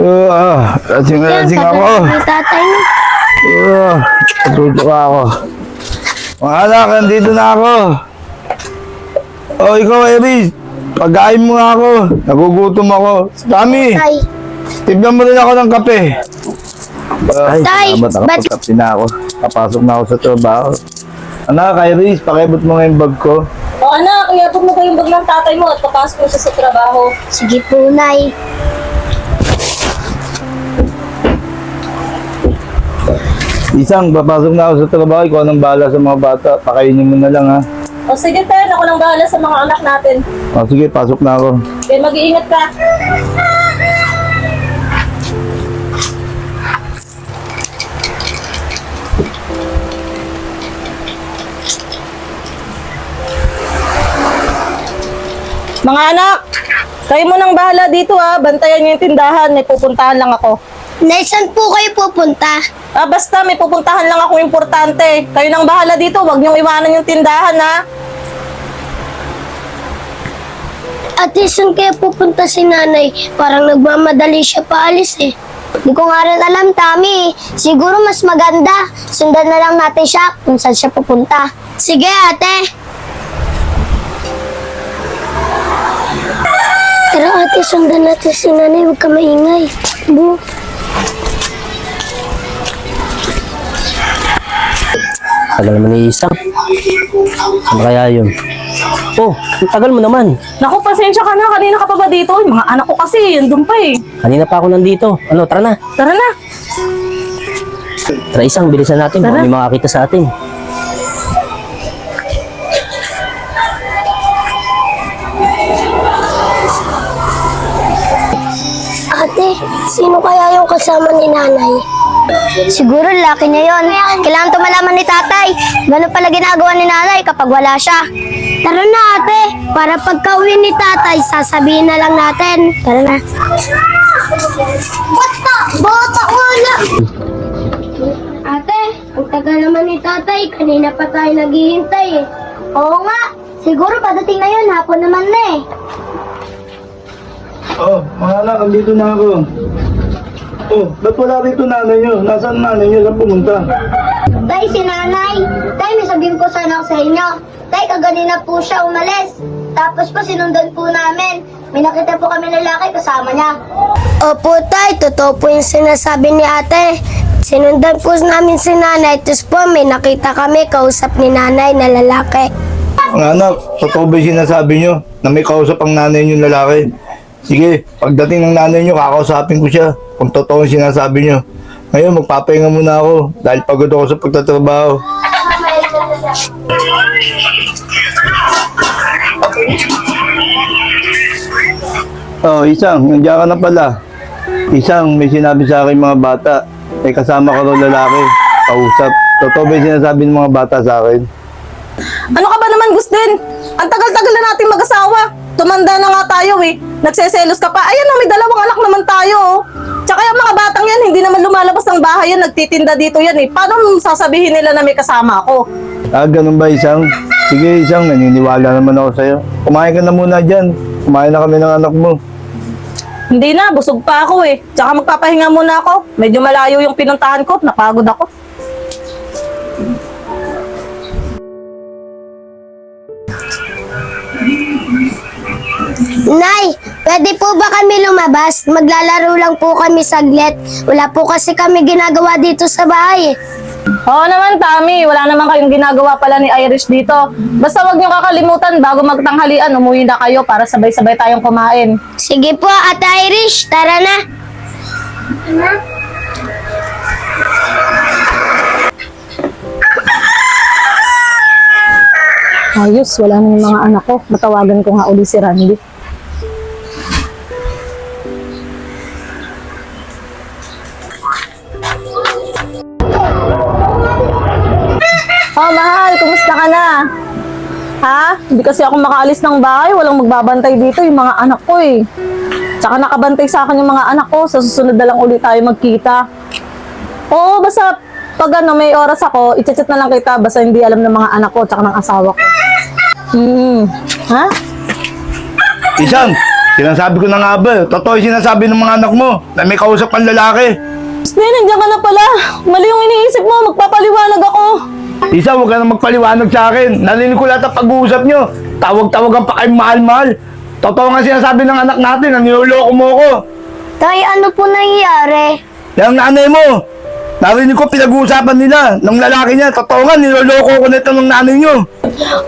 Ah, lasing na lasing ako. Tatay mo. Ah, natutuwa ako. Mga anak, nandito na ako. Oh, ikaw, Eris. Pagkain mo nga ako. Nagugutom ako. Tami, Tay. tiblan mo rin ako ng kape. Ay, Tay, salamat ako. ba't- Pagkape na ako. Papasok na ako sa trabaho. Anak, Iris, pakibot mo nga yung bag ko. O anak, iabot mo ba yung bag ng tatay mo at papasok mo siya sa trabaho? Sige po, Nay. Isang, papasok na ako sa trabaho. Ikaw nang bahala sa mga bata. Pakainin mo na lang, ha. O sige, Ten, ako nang bahala sa mga anak natin. O, sige, pasok na ako. Kaya mag-iingat ka. Mga anak, kayo mo nang bahala dito ha. Bantayan niyo yung tindahan. May pupuntahan lang ako. Nay, saan po kayo pupunta? Ah, basta may pupuntahan lang ako importante. Kayo nang bahala dito. Huwag niyong iwanan yung tindahan ha. Ate, saan kayo pupunta si nanay? Parang nagmamadali siya paalis eh. Hindi ko nga rin alam, Tami. Siguro mas maganda. Sundan na lang natin siya kung saan siya pupunta. Sige, ate. Pero ate, sundan natin si nanay. Huwag ka maingay. Bu. Tagal naman ni Isang. Ano kaya yun? Oh, ang tagal mo naman. Naku, pasensya ka na. Kanina ka pa ba dito? Yung mga anak ko kasi, yun pa eh. Kanina pa ako nandito. Ano, tara na. Tara na. Tara Isang, bilisan natin. Baka Tara. may makakita sa atin. Ate, sino kaya yung kasama ni nanay? Siguro laki niya yon. Kailangan to malaman ni tatay. Ganun pala ginagawa ni nanay kapag wala siya. Tara na ate, para pagka uwi ni tatay, sasabihin na lang natin. Tara na. Bata! Bata wala! Ate, ang tagal naman ni tatay. Kanina pa tayo naghihintay eh. Oo nga. Siguro padating na yun. Hapon naman na eh. Oh, mga anak, nandito na ako. Oh, ba't wala rito nanay nyo? Nasaan nanay nyo? Saan pumunta? Tay, si nanay. Tay, may sabihin ko sana ako sa inyo. Tay, kaganina po siya umalis. Tapos po sinundan po namin. May nakita po kami lalaki kasama niya. Opo, tay. Totoo po yung sinasabi ni ate. Sinundan po namin si nanay. Tapos po may nakita kami kausap ni nanay na lalaki. Mga anak, totoo ba yung sinasabi nyo na may kausap ang nanay nyo lalaki? Sige, pagdating ng nanay nyo, kakausapin ko siya kung totoo yung sinasabi nyo. Ngayon, magpapahinga muna ako dahil pagod ako sa pagtatrabaho. Oh, isang, nandiyan ka na pala. Isang, may sinabi sa akin mga bata. May kasama ka raw lalaki. Kausap. Totoo ba yung sinasabi ng mga bata sa akin? Ano ka ba naman, Gustin? Ang tagal-tagal na nating mag-asawa. Tumanda na nga tayo eh. Nagseselos ka pa. Ayan na, may dalawang anak naman tayo. oh. Tsaka yung mga batang yan, hindi naman lumalabas ng bahay yan. Nagtitinda dito yan eh. Paano sasabihin nila na may kasama ako? Ah, ganun ba isang? Sige isang, naniniwala naman ako sa'yo. Kumain ka na muna dyan. Kumain na kami ng anak mo. Hindi na, busog pa ako eh. Tsaka magpapahinga muna ako. Medyo malayo yung pinuntahan ko. Napagod ako. Pwede po ba kami lumabas? Maglalaro lang po kami saglit. Wala po kasi kami ginagawa dito sa bahay. Oo naman, Tami. Wala naman kayong ginagawa pala ni Irish dito. Basta wag niyo kakalimutan bago magtanghalian, umuwi na kayo para sabay-sabay tayong kumain. Sige po, Ate Irish, tara na. Ayos, wala na yung mga anak ko. Matawagan ko nga uli si Randy. Kasi ako makaalis ng bahay, walang magbabantay dito yung mga anak ko eh. Tsaka nakabantay sa akin yung mga anak ko, sa susunod na lang ulit tayo magkita. Oo, basta pag ano, may oras ako, i-chat na lang kita basta hindi alam ng mga anak ko tsaka ng asawa ko. Hmm. Ha? Isang, Sinasabi ko na nga ba, totoo yung sinasabi ng mga anak mo na may kausap kang lalaki. Gusto nandiyan ka na pala. Mali yung iniisip mo, magpapaliwanag ako. Isa, huwag ka na magpaliwanag sa akin. Narinig ko lahat ang pag-uusap nyo. Tawag-tawagan pa kayong mahal-mahal. Totoo nga sinasabi ng anak natin na niloloko mo ako. Tay, ano po nangyayari? Yung nanay mo, narinig ko pinag-uusapan nila ng lalaki niya. Totoo nga, niloloko ko nito ng nanay nyo.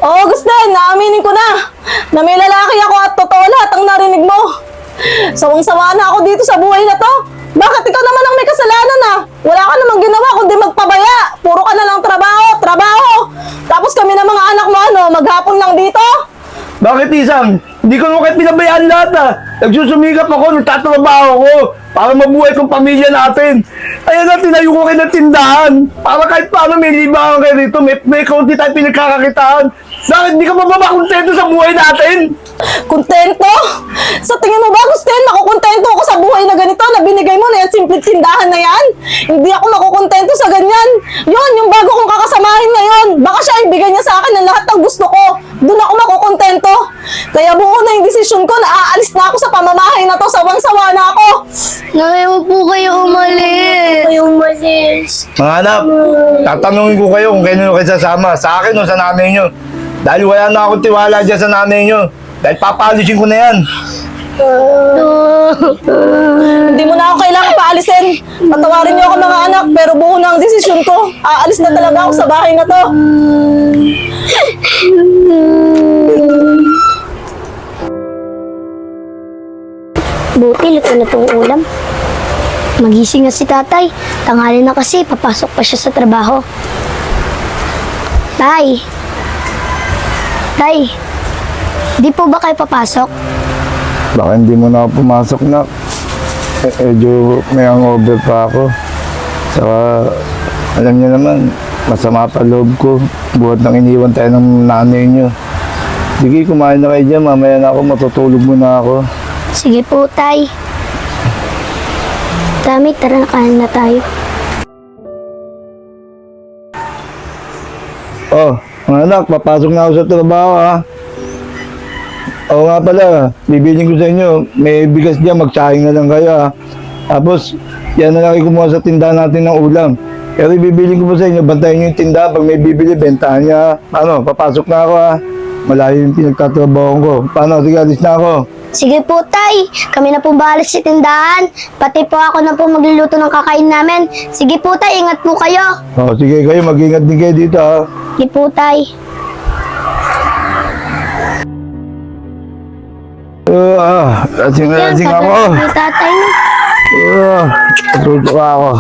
Oo, gusto, naaminin ko na. Na may lalaki ako at totoo lahat ang narinig mo. Sawang-sawa na ako dito sa buhay na to. Bakit ikaw naman ang may kasalanan ah? Wala ka namang ginawa kundi magpabaya. Puro ka na lang trabaho, trabaho. Tapos kami ng mga anak mo ano, maghapon lang dito. Bakit isang? Hindi ko naman kayo pinabayaan lahat ah. Nagsusumikap ako, nagtatrabaho ako para mabuhay kong pamilya natin. Ayan na, tinayo ko kayo ng tindahan. Para kahit paano may libangan kayo rito, may, may kaunti tayo pinagkakakitaan. Bakit di ka pa ba kontento sa buhay natin? Kontento? Sa tingin mo ba, Gusten, makukontento ako sa buhay na ganito na binigay mo na yan, simple tindahan na yan? Hindi ako makukontento sa ganyan. Yon, yung bago kong kakasamahin ngayon, baka siya ibigay niya sa akin ng lahat ng gusto ko. Doon ako makukontento. Kaya buo na yung desisyon ko na aalis na ako sa pamamahay na to, sawang-sawa na ako. Nanay, huwag po kayo umalis. Kayo umalis. Mga anak, tatanungin ko kayo kung kailan kayo sasama. Sa akin o sa nanay nyo. Dahil wala na akong tiwala dyan sa nanay nyo. Dahil papalisin ko na yan. Hindi mo na ako kailangan paalisin. Patawarin niyo ako mga anak, pero buo na ang desisyon ko. Aalis na talaga ako sa bahay na to. Buti, luto na tong ulam. Magising na si tatay. Tanghali na kasi, papasok pa siya sa trabaho. Tay! Tay! Di po ba kayo papasok? Baka hindi mo na ako pumasok na. Eh, medyo may hangover pa ako. Saka, alam niyo naman, masama pa loob ko. Buhat nang iniwan tayo ng nanay niyo. Sige, kumain na kayo dyan. Mamaya na ako, matutulog muna ako. Sige po, tay. Dami, tara na kain na tayo. Oh, mga anak, papasok na ako sa trabaho ha. Oo nga pala, bibiling ko sa inyo, may bigas dyan, magsahing na lang kayo ha. Tapos, yan na lang kumuha sa tindahan natin ng ulam. Pero ibibiling ko po sa inyo, bantayan nyo yung tindahan, pag may bibili, bentahan niya. ha. Ano, papasok na ako ha. Malayo yung pinagtatrabaho ko. Paano, sige, alis na ako. Sige po, tay. Kami na po bahala sa tindahan. Pati po ako na po magluluto ng kakain namin. Sige po, tay. Ingat po kayo. Oh, sige kayo, mag-ingat din kayo dito ha. Sige po, tay. Lasing na lasing ako. Ay, tatay mo. Uh, ako.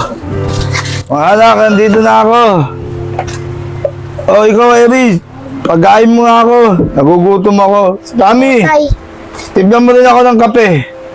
Mga anak, nandito na ako. Oh, ikaw, Eris. Pagkain mo nga ako. Nagugutom ako. Tami, Tay. tibyan mo rin ako ng kape.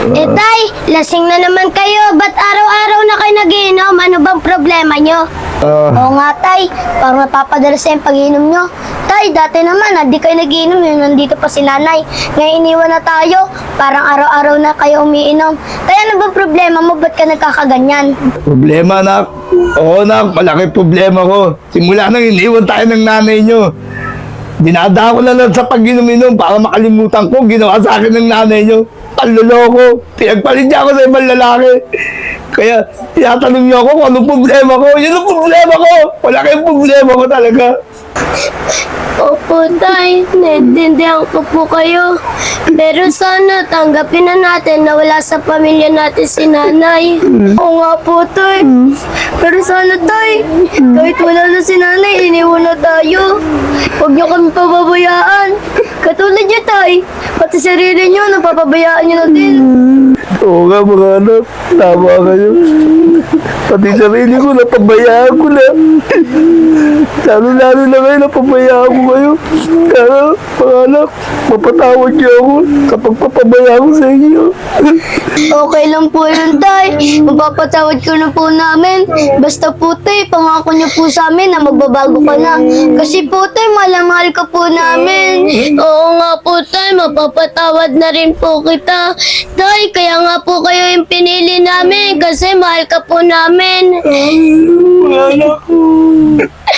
Eh, tay. Lasing na naman kayo. Ba't araw-araw na kayo nagiinom? Ano bang problema nyo? Ah, Oo nga, tay. Parang napapadala sa yung pag-inom nyo. Tay, dati naman, hindi kayo nagiinom. Yun, nandito pa si nanay. Ngayon iniwan na tayo. Parang araw-araw na kayo umiinom. Tay, ano bang problema mo? Ba't ka nagkakaganyan? problema, anak. Oo, anak. Malaki problema ko. Simula nang iniwan tayo ng nanay nyo. Dinada ko na lang sa pag-inom-inom para makalimutan ko. Ginawa sa akin ng nanay nyo. Panloloko. Pinagpalit niya ako sa ibang lalaki. Kaya tinatanong niyo ako kung anong problema ko. Yun ang problema ko. Wala kayong problema ko talaga. Opo, tay. Naintindihan ko po kayo. Pero sana tanggapin na natin na wala sa pamilya natin si nanay. Oo nga po, tay. Pero sana, tay, kahit wala na si nanay, iniwan na tayo. Huwag niyo kami pababayaan. Katulad niyo, tay. Sarili niyo, napapabayaan niyo na din. Oo nga mga anak. Tama kayo. Pati sarili ko, napabayaan ko na. Lalo-lalo na kayo, napabayaan ko kayo. Kaya, mga anak, mapatawad niyo ako kapag papabayaan ko sa inyo. Okay lang po yun, tay. Magpapatawad ko na po namin. Basta po, tay, pangako niyo po sa amin na magbabago ka na. Kasi po, tay, mahal ka po namin. Oo nga po, tay. Mapapatawad na rin po kita. Tay, kaya nga po kayo yung pinili namin kasi mahal ka po namin. Anak ko.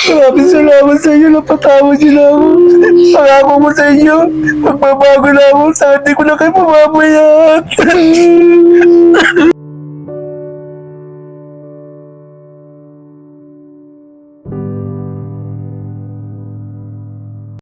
Maraming salamat sa inyo. Napatawad niyo na ako. Pangako ko sa inyo. Magbabago na ako. Sa hindi ko na kayo pumabayat.